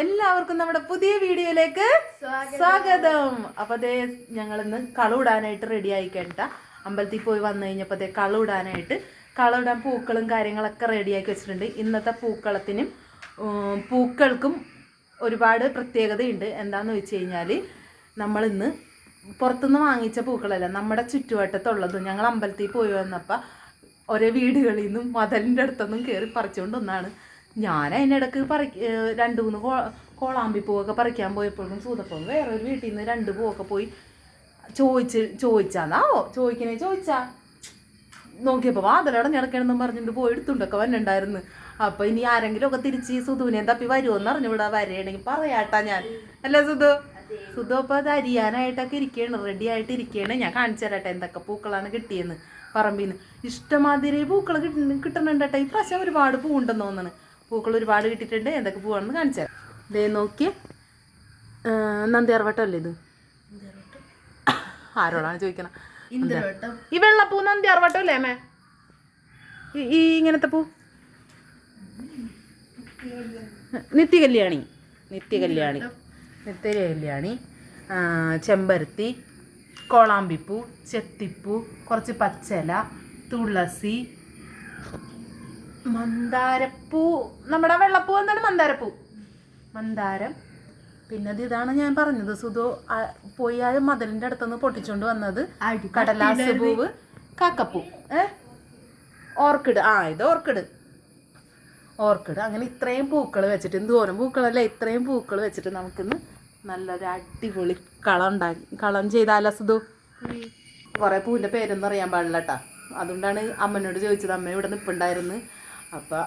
എല്ലാവർക്കും നമ്മുടെ പുതിയ വീഡിയോയിലേക്ക് സ്വാഗതം. അപ്പൊ അതേ ഞങ്ങൾ ഇന്ന് കളവിടാനായിട്ട് റെഡി ആയി കേട്ട അമ്പലത്തിൽ പോയി വന്നു കഴിഞ്ഞപ്പോൾ അതേ കളവിടാനായിട്ട് കളവിടാൻ പൂക്കളും കാര്യങ്ങളൊക്കെ റെഡിയാക്കി വെച്ചിട്ടുണ്ട്. ഇന്നത്തെ പൂക്കളത്തിനും പൂക്കൾക്കും ഒരുപാട് പ്രത്യേകതയുണ്ട്. എന്താന്ന് വെച്ച് കഴിഞ്ഞാൽ നമ്മൾ ഇന്ന് പുറത്തുനിന്ന് വാങ്ങിച്ച പൂക്കളല്ല നമ്മുടെ ചുറ്റുവട്ടത്തുള്ളത്. ഞങ്ങൾ അമ്പലത്തിൽ പോയി വന്നപ്പോൾ ഒരേ വീടുകളിൽ നിന്നും മതലിന്റെ അടുത്തൊന്നും കയറി പറിച്ചുകൊണ്ട് വന്നാണ് ഞാൻ അതിനിടക്ക് പറി രണ്ട് മൂന്ന് കോ കോളാമ്പി പൂവൊക്കെ പറിക്കാൻ പോയപ്പോഴും സൂതപ്പം വേറെ ഒരു വീട്ടിൽ നിന്ന് രണ്ട് പൂവൊക്കെ പോയി ചോദിച്ച് ചോദിച്ചാന്നാവോ? ചോദിക്കണേ ചോദിച്ചാ. നോക്കിയപ്പോൾ വാതിലടഞ്ഞ് കിടക്കണമെന്നും പറഞ്ഞിട്ട് പോയി എടുത്തുണ്ടൊക്കെ വന്നിട്ടുണ്ടായിരുന്നു. അപ്പൊ ഇനി ആരെങ്കിലും ഒക്കെ തിരിച്ച് സുധുവിനെ തപ്പി വരുമോന്ന് അറിഞ്ഞൂടാ വരണെങ്കിൽ പറയാട്ടാ ഞാൻ. അല്ല സുധു? സുധു അപ്പൊ അത് അരിയാനായിട്ടൊക്കെ ഇരിക്കുകയാണ് റെഡി ആയിട്ട് ഇരിക്കുകയാണ് ഞാൻ കാണിച്ചു തരട്ടെ എന്തൊക്കെ പൂക്കളാണ് കിട്ടിയെന്ന് പറമ്പിന്ന്. ഇഷ്ടമാതിരി പൂക്കൾ കിട്ടുന്നുണ്ടട്ടെ കിട്ടുന്നുണ്ട് കേട്ടോ ഈ പ്രാവശ്യം ഒരുപാട് പൂവുണ്ടെന്ന് തോന്നുന്നു പൂക്കൾ ഒരുപാട് കിട്ടിയിട്ടുണ്ട്. എന്തൊക്കെ പൂവാണെന്ന് കാണിച്ചു തരാം. ദേ നോക്കി നന്ദിയാർവട്ടം അല്ലേ ഇത്? ആരോടാണ് ചോദിക്കണം? ഈ വെള്ളപ്പൂ നന്ദിയാർവട്ടം അല്ലേ അമ്മേ? ഈ- ഇങ്ങനത്തെ പൂ? നിത്യകല്യാണി. നിത്യകല്യാണി. നിത്യകല്യാണി. കല്യാണി ചെമ്പരത്തി കോളാമ്പിപ്പൂ ചെത്തിപ്പൂ കുറച്ച് പച്ചല തുളസി മന്ദാരപ്പൂ നമ്മുടെ വെള്ളപ്പൂ എന്താണ് മന്ദാരപ്പൂ? മന്ദാരം. പിന്നെ അത് ഇതാണ് ഞാൻ പറഞ്ഞത് സുധു പോയി ആ മതിലിന്റെ അടുത്തുനിന്ന് പൊട്ടിച്ചോണ്ട് വന്നത് കടലാസ് പൂവ് കാക്കപ്പൂ. ഏ? ഓർക്കിഡ്. ആ ഇത് ഓർക്കിഡ്. ഓർക്കിഡ്. അങ്ങനെ ഇത്രയും പൂക്കൾ വെച്ചിട്ട് എന്തോരം പൂക്കളല്ല ഇത്രയും പൂക്കൾ വെച്ചിട്ട് നമുക്കിന്ന് നല്ലൊരു അടിപൊളി കളം ഉണ്ടാക്കി കളം ചെയ്താലോ സുധു? കുറെ പൂവിന്റെ പേരൊന്നും അറിയാൻ പാടില്ല കേട്ടാ അതുകൊണ്ടാണ് അമ്മനോട് ചോദിച്ചത് അമ്മ ഇവിടെ നിൽപ്പുണ്ടായിരുന്നു അപ്പൊ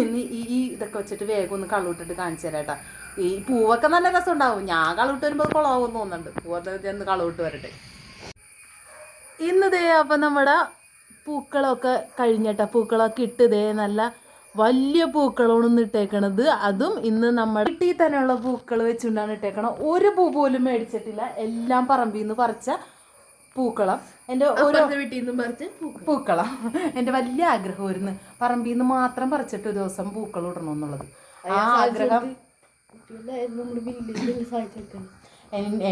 ഇനി ഈ ഇതൊക്കെ വെച്ചിട്ട് വേഗം ഒന്ന് കള്ളൂട്ടിട്ട് കാണിച്ചു തരാം കേട്ടാ ഈ പൂവൊക്കെ നല്ല രസം ഉണ്ടാവും ഞാൻ കളവിട്ട് വരുമ്പോൾ കുളമാവും തോന്നുന്നുണ്ട്. പൂവൊക്കെ ഒന്ന് കളവിട്ട് വരട്ടെ. ഇന്ന് അപ്പം നമ്മുടെ പൂക്കളൊക്കെ കഴിഞ്ഞിട്ട. പൂക്കളൊക്കെ ഇട്ട് ദേ നല്ല വലിയ പൂക്കളാണ് ഇന്ന് ഇട്ടേക്കണത്. അതും ഇന്ന് നമ്മുടെ വീട്ടിൽ തന്നെയുള്ള പൂക്കൾ വെച്ചുകൊണ്ടാണ് ഇട്ടേക്കണം ഒരു പൂ പോലും മേടിച്ചിട്ടില്ല. എല്ലാം പറമ്പിന്ന് പറിച്ച പൂക്കളം. എന്റെ ഓരോ വീട്ടിൽ നിന്നും പറിച്ച് പൂക്കളം. എന്റെ വലിയ ആഗ്രഹമായിരുന്നു പറമ്പിൽ നിന്ന് മാത്രം പറിച്ചിട്ട് ഒരു ദിവസം പൂക്കൾ ഇടണം എന്നുള്ളത്. ആ ആഗ്രഹം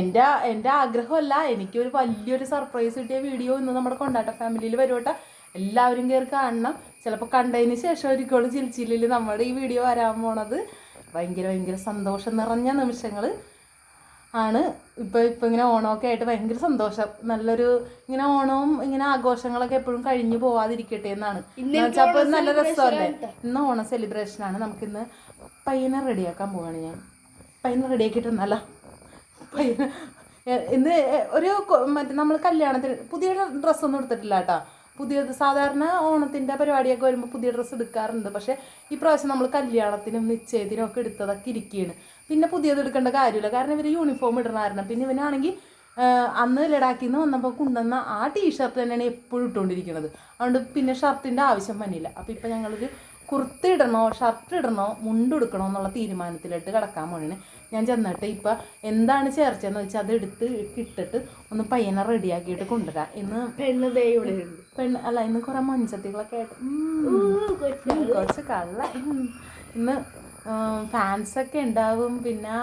എന്റെ എന്റെ ആഗ്രഹമല്ല. എനിക്കൊരു വലിയൊരു സർപ്രൈസ് കിട്ടിയ വീഡിയോ ഇന്ന് നമ്മുടെ കൊണ്ടാട്ട ഫാമിലിയിൽ വരുവട്ടെ എല്ലാവരും കയറി കാണണം. ചിലപ്പോൾ കണ്ടതിന് ശേഷം ഒരിക്കലും ചിരിച്ചില്ലെങ്കിൽ നമ്മുടെ ഈ വീഡിയോ വരാൻ പോണത്. ഭയങ്കര ഭയങ്കര സന്തോഷം നിറഞ്ഞ നിമിഷങ്ങൾ ആണ്. ഇപ്പോൾ ഇപ്പോൾ ഇങ്ങനെ ഓണമൊക്കെ ആയിട്ട് ഭയങ്കര സന്തോഷം. നല്ലൊരു ഇങ്ങനെ ഓണവും ഇങ്ങനെ ആഘോഷങ്ങളൊക്കെ എപ്പോഴും കഴിഞ്ഞു പോവാതിരിക്കട്ടെ എന്നാണ്. അപ്പോൾ നല്ല രസമല്ലേ? ഇന്ന് ഓണം സെലിബ്രേഷൻ ആണ്. നമുക്കിന്ന് പയ്യനെ റെഡിയാക്കാൻ പോവാണ് ഞാൻ. പയ്യനെ റെഡിയാക്കിയിട്ടുണ്ടല്ലോ പയ്യനെ എ- ഇന്ന് ഒരു മറ്റേ നമ്മൾ കല്യാണത്തിന് പുതിയ ഡ്രസ്സൊന്നും എടുത്തിട്ടില്ല കേട്ടോ. പുതിയത് സാധാരണ ഓണത്തിന്റെ പരിപാടിയൊക്കെ വരുമ്പോൾ പുതിയ ഡ്രസ്സ് എടുക്കാറുണ്ട്. പക്ഷേ ഈ പ്രാവശ്യം നമ്മൾ കല്യാണത്തിനും നിശ്ചയത്തിനും ഒക്കെ എടുത്തതൊക്കെ ഇരിക്കുകയാണ് പിന്നെ പുതിയത് എടുക്കേണ്ട കാര്യമില്ല. കാരണം ഇവർ യൂണിഫോം ഇടണമായിരുന്നു പിന്നെ ഇവനാണെങ്കിൽ അന്ന് ലഡാക്കിൽ നിന്ന് വന്നപ്പോൾ കൊണ്ടുവന്ന ആ ടീഷർട്ട് തന്നെയാണ് എപ്പോഴും ഇട്ടുകൊണ്ടിരിക്കുന്നത് അതുകൊണ്ട് പിന്നെ ഷർട്ടിന്റെ ആവശ്യം വന്നില്ല. അപ്പോൾ ഇപ്പം ഞങ്ങളൊരു കുർത്തി ഇടണോ ഷർട്ട് ഇടണോ മുണ്ട് എടുക്കണോ എന്നുള്ള തീരുമാനത്തിലിട്ട് കിടക്കാൻ പോണേ ഞാൻ ചെന്നിട്ട് ഇപ്പം എന്താണ് ചേർച്ചയെന്ന് വെച്ചാൽ അത് എടുത്ത് ഇട്ടിട്ട് ഒന്ന് പയ്യനെ റെഡിയാക്കിയിട്ട് കൊണ്ടുവരാം. എന്ന് പെണ്ണ് ദൈവം പെണ്ണ് അല്ല ഇന്ന് കുറേ മൺചട്ടികളൊക്കെ ആയിട്ട്. കുറച്ച് കള്ള. ഇന്ന് ഫാൻസൊക്കെ ഉണ്ടാവും. പിന്നെ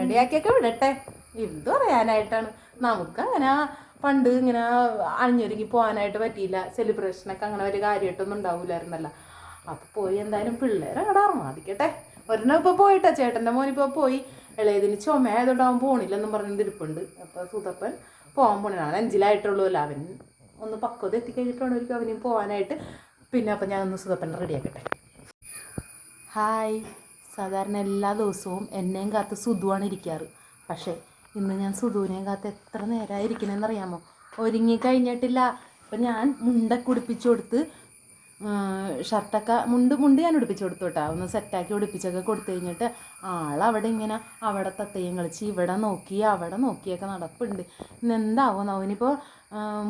റെഡിയാക്കിയൊക്കെ വിടട്ടെ. എന്തു പറയാനായിട്ടാണ്? നമുക്ക് അങ്ങനെ പണ്ട് ഇങ്ങനെ അണിഞ്ഞൊരുങ്ങി പോകാനായിട്ട് പറ്റിയില്ല. സെലിബ്രേഷനൊക്കെ അങ്ങനെ ഒരു കാര്യമായിട്ടൊന്നും ഉണ്ടാവില്ലായിരുന്നല്ലോ അപ്പോൾ പോയി എന്തായാലും പിള്ളേരെ അവിടെ അറമാദിക്കട്ടെ ഒരെണ്ണം ഇപ്പോൾ പോയിട്ടാ? ചേട്ടന്റെ മോനിപ്പോൾ പോയി. ഇളയതിന് ചുമയായതുകൊണ്ട് അവൻ പോണില്ലെന്നും പറഞ്ഞിരിപ്പുണ്ട് അപ്പോൾ സുതപ്പൻ പോകാൻ പോണില്ല. അവൻ അഞ്ചിലായിട്ടുള്ളൂല്ല അവൻ ഒന്ന് പക്വത എത്തിക്കഴിഞ്ഞിട്ടാണ് ഒരു അവനും പോകാനായിട്ട് പിന്നെ അപ്പം ഒന്ന് സുതപ്പനെ റെഡിയാക്കട്ടെ. ഹായ്. സാധാരണ എല്ലാ ദിവസവും എന്നെയും കാത്ത് സുധുവാണ് ഇരിക്കാറ്. പക്ഷേ ഇന്ന് ഞാൻ സുധുവിനെയും കാത്ത് എത്ര നേരമായി ഇരിക്കണമെന്നറിയാമോ ഒരുങ്ങി കഴിഞ്ഞിട്ടില്ല. അപ്പം ഞാൻ മുണ്ടൊക്കെ ഉടുപ്പിച്ചു കൊടുത്ത് ഷർട്ടൊക്കെ മുണ്ട് മുണ്ട് ഞാൻ ഉടുപ്പിച്ച് കൊടുത്തു കേട്ടോ. ഒന്ന് സെറ്റാക്കി ഉടുപ്പിച്ചൊക്കെ കൊടുത്തു കഴിഞ്ഞിട്ട് ആളവിടെ ഇങ്ങനെ അവിടെ തത്തയും കളിച്ച് ഇവിടെ നോക്കി അവിടെ നോക്കിയൊക്കെ നടപ്പുണ്ട്. ഇന്ന് എന്താവും അവനിപ്പോൾ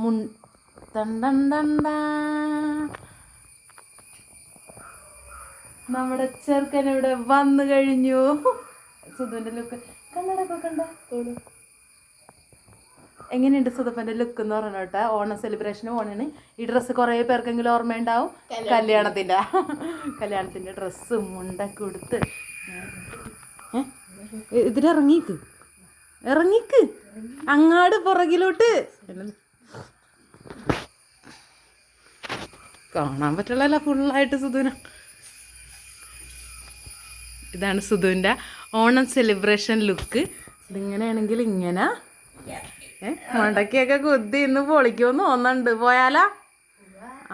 തണ്ടണ്ടണ്ടാ നമ്മുടെ ചെറുക്കൻ ഇവിടെ വന്നു കഴിഞ്ഞു. സുധുവിന്റെ ലുക്ക് കണ്ണടൊക്കെ കണ്ട എങ്ങനെയുണ്ട് സുധപ്പന്റെ ലുക്ക് എന്ന് പറഞ്ഞ കേട്ടോ ഓണം സെലിബ്രേഷൻ ഓണാണ്. ഈ ഡ്രസ്സ് കുറേ പേർക്കെങ്കിലും ഓർമ്മയുണ്ടാവും? കല്യാണത്തിന്റെ. കല്യാണത്തിന്റെ. ഡ്രസ്സും മുണ്ടൊക്കെ ഉടുത്ത്. ഇതിലിറങ്ങിക്ക്. ഇറങ്ങിക്ക്. അങ്ങാട് പുറകിലോട്ട്. കാണാൻ പറ്റുള്ളല്ലോ ഫുള്ളായിട്ട് സുധുന ഇതാണ് സുധുവിന്റെ ഓണം സെലിബ്രേഷൻ ലുക്ക് ഇതിങ്ങനെയാണെങ്കിൽ ഇങ്ങനെ ഏ മണ്ടക്കിയൊക്കെ കുത്തി ഇന്ന് പൊളിക്കുമെന്ന് തോന്നുന്നുണ്ട്. പോയാലാ?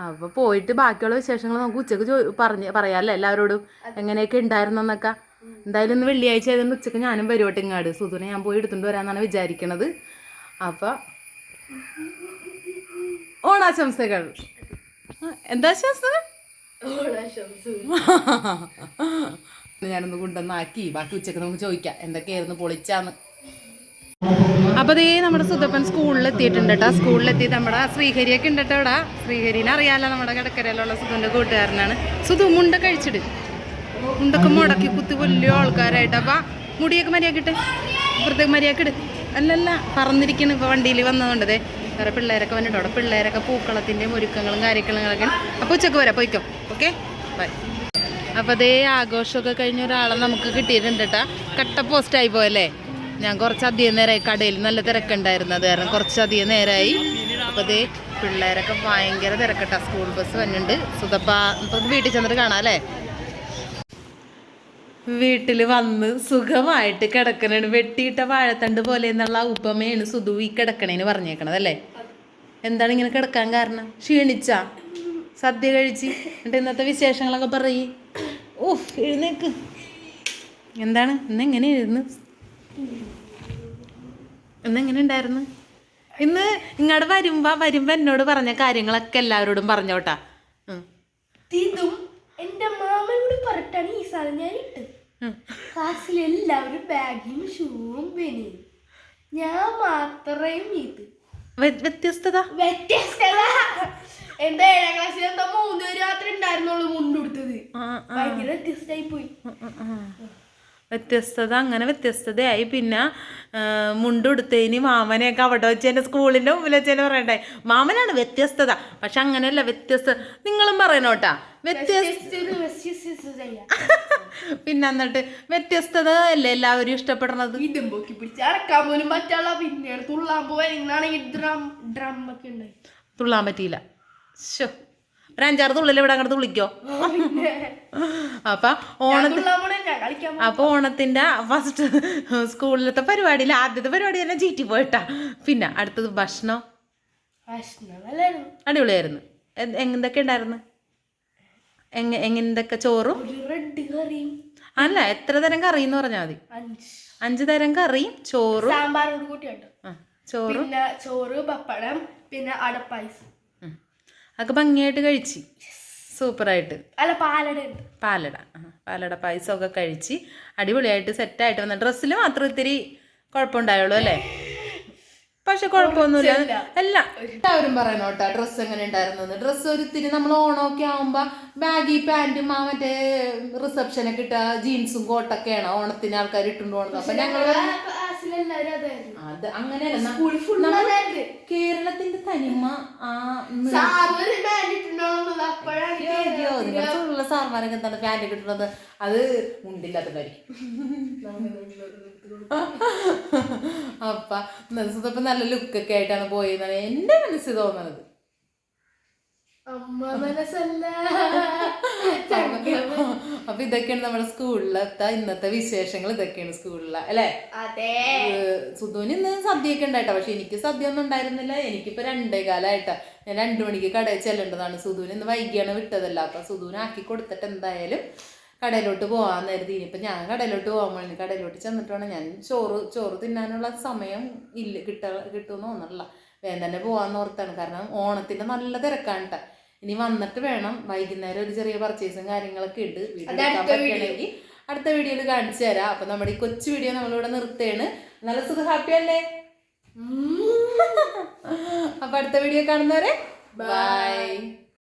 അപ്പൊ പോയിട്ട് ബാക്കിയുള്ള വിശേഷങ്ങൾ നമുക്ക് ഉച്ചയ്ക്ക് പറഞ്ഞ് പറയാല്ലേ എല്ലാവരോടും? എങ്ങനെയൊക്കെ ഉണ്ടായിരുന്നെന്നൊക്കെ എന്തായാലും ഇന്ന് വെള്ളിയാഴ്ച ആയതുകൊണ്ട് ഉച്ചയ്ക്ക് ഞാനും വരുവട്ടെ ഇങ്ങാട്. സുധുനെ ഞാൻ പോയി എടുത്തുകൊണ്ട് വരാമെന്നാണ് വിചാരിക്കണത്. അപ്പൊ ഓണാശംസകൾ. എന്താ ശാസ്ത്ര ഞാനൊന്ന് കൊണ്ടുവന്നാക്കി. ബാക്കി ഉച്ചയ്ക്ക് നമുക്ക് ചോദിക്കാം. എന്തൊക്കെയായിരുന്നു പൊളിച്ചാന്ന്. അപ്പൊ ദേ നമ്മുടെ സുതപ്പൻ സ്കൂളിൽ എത്തിയിട്ടുണ്ട് കേട്ടോ സ്കൂളിലെത്തി നമ്മുടെ ശ്രീഹരിയൊക്കെ ഉണ്ട് കേട്ടോ ഇവിടെ. ശ്രീഹരിനെ അറിയാലോ നമ്മുടെ കിടക്കരയിലുള്ള സുധുവിന്റെ കൂട്ടുകാരനാണ്. സുധു മുണ്ട കഴിച്ചിട്. മുണ്ടൊക്കെ മുടക്കി കുത്തി വലിയ ആൾക്കാരായിട്ട്. അപ്പൊ മുടിയൊക്കെ മര്യാക്കിട്ട് ഇപ്പുറത്തേക്ക് മര്യാക്കിട്ട് അല്ലല്ല പറന്നിരിക്കുന്നു ഇപ്പൊ വണ്ടിയിൽ വന്നതുകൊണ്ട് ദേ. വേറെ പിള്ളേരൊക്കെ വന്നിട്ടോ അവിടെ പിള്ളേരൊക്കെ പൂക്കളത്തിന്റെയും ഒരുക്കങ്ങളും കാര്യങ്ങളൊക്കെ. അപ്പോൾ ഉച്ചയ്ക്ക് വരാം പോയിക്കോ. ഓക്കെ? ബൈ. അപ്പോൾ അതേ ആഘോഷമൊക്കെ കഴിഞ്ഞ ഒരാളെ നമുക്ക് കിട്ടിയിട്ടുണ്ട് കേട്ടോ കട്ട പോസ്റ്റായി പോയല്ലേ? ഞാൻ കുറച്ച് അധികം നേരമായി കടയിൽ നല്ല തിരക്കുണ്ടായിരുന്നു. അത് കാരണം കുറച്ചധികം നേരമായി അപ്പോൾ അതേ പിള്ളേരൊക്കെ ഭയങ്കര തിരക്കട്ട സ്കൂൾ ബസ് വന്നിട്ടുണ്ട്. നമുക്ക് വീട്ടിൽ ചെന്നിട്ട് കാണാം അല്ലേ? വീട്ടിൽ വന്ന് സുഖമായിട്ട് കിടക്കണേണ്. വെട്ടിയിട്ട വാഴത്തണ്ട് പോലെ എന്നുള്ള ഉപമയാണ് സുധു ഈ കിടക്കണേന് പറഞ്ഞേക്കണത് അല്ലേ? എന്താണ് ഇങ്ങനെ കിടക്കാൻ കാരണം? ക്ഷീണിച്ച? സദ്യ കഴിച്ച്? എന്നിട്ട് ഇന്നത്തെ വിശേഷങ്ങളൊക്കെ പറയ്. ഓഹ് എഴുന്നേക്ക്. എന്താണ്? ഇന്ന് എങ്ങനെ എങ്ങനെയായിരുന്നു ഇന്ന് എങ്ങനെ ഉണ്ടായിരുന്നു? ഇന്ന് ഇങ്ങോട്ട് വരുമ്പോ വരുമ്പോ എന്നോട് പറഞ്ഞ കാര്യങ്ങളൊക്കെ എല്ലാവരോടും പറഞ്ഞോട്ടാ. ഇതും എന്റെ മാമനോട് പറഞ്ഞിട്ടാണ് ഈ സാധനം ഞാൻ ഇട്ട്. ക്ലാസ്സിൽ എല്ലാവരും ബാഗും ഷൂവും പെനിയും ഞാൻ മാത്രം ഇത് വ്യത്യസ്തത? വ്യത്യസ്തത. എന്താ ഏഴാം ക്ലാസ്സിൽ എന്താ മൂന്ന് പേര് മാത്രമേ ഉണ്ടായിരുന്നുള്ളൂ മുണ്ടുടുത്തത്. ഭയങ്കര വ്യത്യസ്തമായി പോയി വ്യത്യസ്തത അങ്ങനെ വ്യത്യസ്തതയായി. പിന്നെ മുണ്ടുടുത്തതിന് മാമനെയൊക്കെ അവിടെ വെച്ച് എന്റെ സ്കൂളിന്റെ മുമ്പിൽ വെച്ച് തന്നെ പറയണ്ടേ മാമനാണ് വ്യത്യസ്തത. പക്ഷെ അങ്ങനെയല്ല വ്യത്യസ്ത നിങ്ങളും പറയണോട്ടാ. വ്യത്യസ്ത പിന്നെ എന്നിട്ട് വ്യത്യസ്തത അല്ലേ എല്ലാവരും ഇഷ്ടപ്പെടുന്നത് പിടിച്ച് അടക്കാൻ പോലും പറ്റുള്ള പിന്നെയാണ് തുള്ളാൻ ഡ്രം ഡ്രം ഒക്കെ ഉണ്ടായി. തുള്ളാൻ പറ്റിയില്ല. ശോ ഒരു അഞ്ചാറ് തുള്ളിൽ ഇവിടെ അങ്ങോട്ട് തുള്ളിക്കോ. അപ്പൊ ഓണത്തിൽ അപ്പൊ ഓണത്തിന്റെ ഫസ്റ്റ് സ്കൂളിലത്തെ പരിപാടിയിൽ ആദ്യത്തെ പരിപാടി തന്നെ ചീറ്റി പോയിട്ടാ. പിന്നെ അടുത്തത് ഭക്ഷണം. അടിപൊളിയായിരുന്നു. എന്ത്- എന്തൊക്കെ ഉണ്ടായിരുന്നു? എങ്ങ എങ്ങനെന്തൊക്കെ ചോറും? അല്ല എത്ര തരം കറി എന്ന് പറഞ്ഞാൽ മതി. അഞ്ച്. തരം കറിയും ചോറും. സാമ്പാറോട് കൂട്ടിയുണ്ട്. ചോറും. പിന്നെ ചോറ് പപ്പടം പിന്നെ അടപ്പായസം. അതൊക്കെ ഭംഗിയായിട്ട് കഴിച്ച്. സൂപ്പറായിട്ട്. അല്ല പാലട പാലട. ആ, പാലട പായസമൊക്കെ കഴിച്ച് അടിപൊളിയായിട്ട് സെറ്റായിട്ട് വന്ന ഡ്രസ്സിൽ മാത്രം ഇത്തിരി കുഴപ്പമുണ്ടായുള്ളൂ അല്ലേ? പക്ഷെ കുഴപ്പമൊന്നുമില്ല അല്ല. എല്ലാവരും പറയണോ കേട്ടോ ഡ്രസ്സ് എങ്ങനെ ഉണ്ടായിരുന്നു ഡ്രസ്സ് ഒരുത്തിരി നമ്മൾ ഓണമൊക്കെ ആവുമ്പോ ബാഗി പാന്റും ആ മറ്റേ റിസപ്ഷനൊക്കെ ഇട്ട ജീൻസും കോട്ടൊക്കെയാണ് ഓണത്തിന് ആൾക്കാർ ഇട്ടുണ്ട് പോകുന്നത് അപ്പൊ ഞങ്ങൾ അത് അങ്ങനെയല്ല കേരളത്തിന്റെ തനിമ ആ സാർമാരൊക്കെ എന്താണ് പാന്റ് കിട്ടുന്നത് അത് മുണ്ടില്ലാത്തതായിരിക്കും അപ്പ ഇപ്പൊ നല്ല ലുക്കൊക്കെ ആയിട്ടാണ് പോയെന്നാണ് എന്റെ മനസ്സിൽ തോന്നുന്നത് അപ്പൊ ഇതൊക്കെയാണ് നമ്മുടെ സ്കൂളിലത്തെ ഇന്നത്തെ വിശേഷങ്ങൾ. ഇതൊക്കെയാണ് സ്കൂളിലെ അല്ലേ? അതെ. സുധുവിന് ഇന്ന് സദ്യയൊക്കെ ഉണ്ടായിട്ടോ. പക്ഷെ എനിക്ക് സദ്യ ഒന്നും ഉണ്ടായിരുന്നില്ല. എനിക്കിപ്പോ രണ്ടേ കാലമായിട്ടാ ഞാൻ രണ്ടു മണിക്ക് കടയിൽ ചെല്ലേണ്ടതാണ്. സുധുവിന് ഇന്ന് വൈകിയാണ് വിട്ടതല്ല. അപ്പൊ സുധുവിന് ആക്കി കൊടുത്തിട്ട് എന്തായാലും കടയിലോട്ട് പോകാൻ കരുതി. ഇനിയിപ്പോൾ ഞാൻ കടയിലോട്ട് പോകാൻ വേണ്ടി കടയിലോട്ട് ചെന്നിട്ട് വേണം ഞാൻ ചോറ് ചോറ് തിന്നാനുള്ള സമയം ഇല്ല കിട്ട കിട്ടുമെന്ന് തോന്നണില്ല. വേഗം തന്നെ പോകാമെന്ന് ഓർത്താണ്. കാരണം ഓണത്തിന്റെ നല്ല തിരക്കാണ് ട്ടാ. ഇനി വന്നിട്ട് വേണം വൈകുന്നേരം ഒരു ചെറിയ പർച്ചേസും കാര്യങ്ങളൊക്കെ അടുത്ത video. അടുത്ത വീഡിയോയിൽ കാണിച്ചു തരാം. അപ്പം നമ്മുടെ ഈ കൊച്ചു വീഡിയോ നമ്മളിവിടെ നിർത്തുകയാണ്. നല്ല സുഖ ഹാപ്പി അല്ലേ? അപ്പം അടുത്ത വീഡിയോ കാണുന്നവരെ ബൈ